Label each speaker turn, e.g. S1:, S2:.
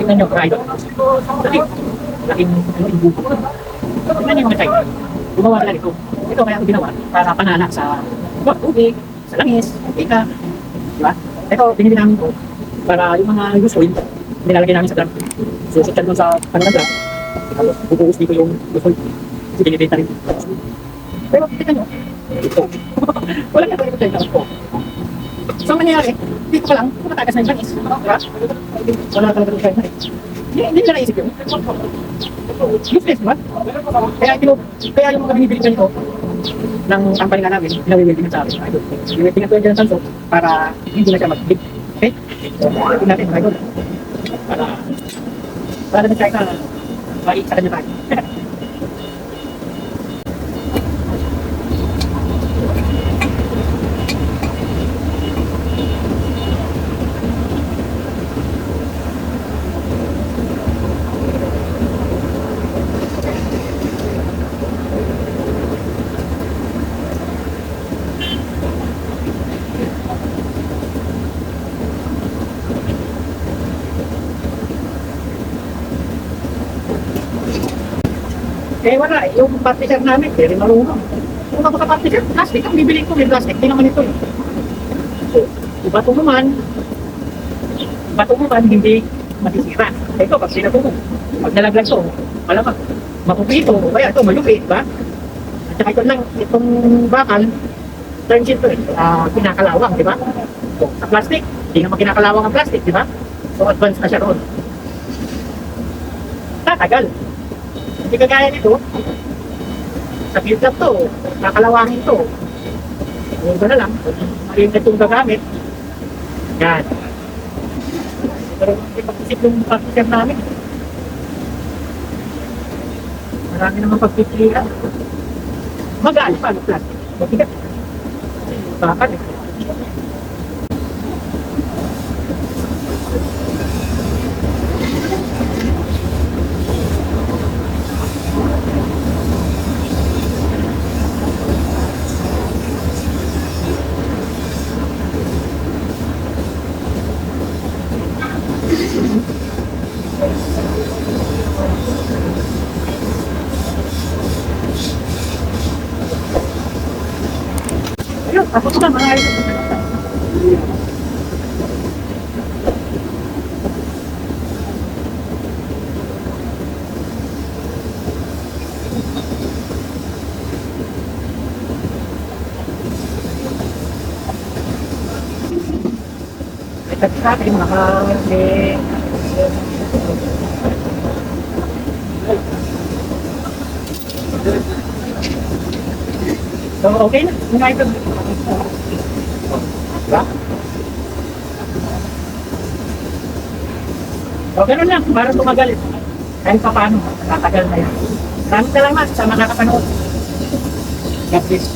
S1: Tingnan mga idol. Laki. Laking, laking buko. Tingnan nyo yung China. Gumawa nila ito. Ito kaya ginawa para panala sa sa tubig, sa langis, ika. Di ba? Ito, binili namin ito para yung mga gusto yun, nilalagay namin sa drum. Susot yan doon sa ano ng drum. Bubuhos dito yung gusto yun. Kasi binibenta rin. Pero tingnan nyo. Ito. Wala ka talaga China ito. So, ang nangyayari, dito pa lang, tumatagas na yung langis. Di ba? Wala talaga rin China eh. Hindi, nila naisip yun. Useless, ba? Kaya, kinu, kaya yung mga binibili ko ng company nga namin, pinawiwildingan sa amin. Idol. Wiwildingan ko yan dyan ng tanso para hindi na siya mag-big. Okay? So, ito natin, idol. Para, para na China, mait sa kanya tayo. Eh wala, eh. yung partition namin, very marunong. Kung ako sa partition, plastic ang bibili ko, may plastic, di naman ito. eh. So, ibato mo man, ibato mo man, hindi masisira. Ito, pag sinato mo, pag nalaglag to, malamang, mapupito, o kaya ito, malupit, ba? At saka ito lang, itong bakal, turns ito, eh, ah, kinakalawang, di ba? So, sa plastic, hindi naman kinakalawang ang plastic, di ba? So, advanced na siya roon. Tatagal. Hindi kagaya nito. Sa build up to, kakalawangin to. Huwag na lang, mali na itong gagamit. Yan. Pero hindi pag-isip yung pag-isip namin. Marami naman pagpipilian. Magaan pa ang plastic. Mabigat. Bakal eh. Tapos na. Ito sa akin, mga may So, okay na. Idol. Diba? So, ganun lang. Para tumagal. Kahit pa paano, tatagal na yan. Maraming salamat sa mga nakapanood. God bless.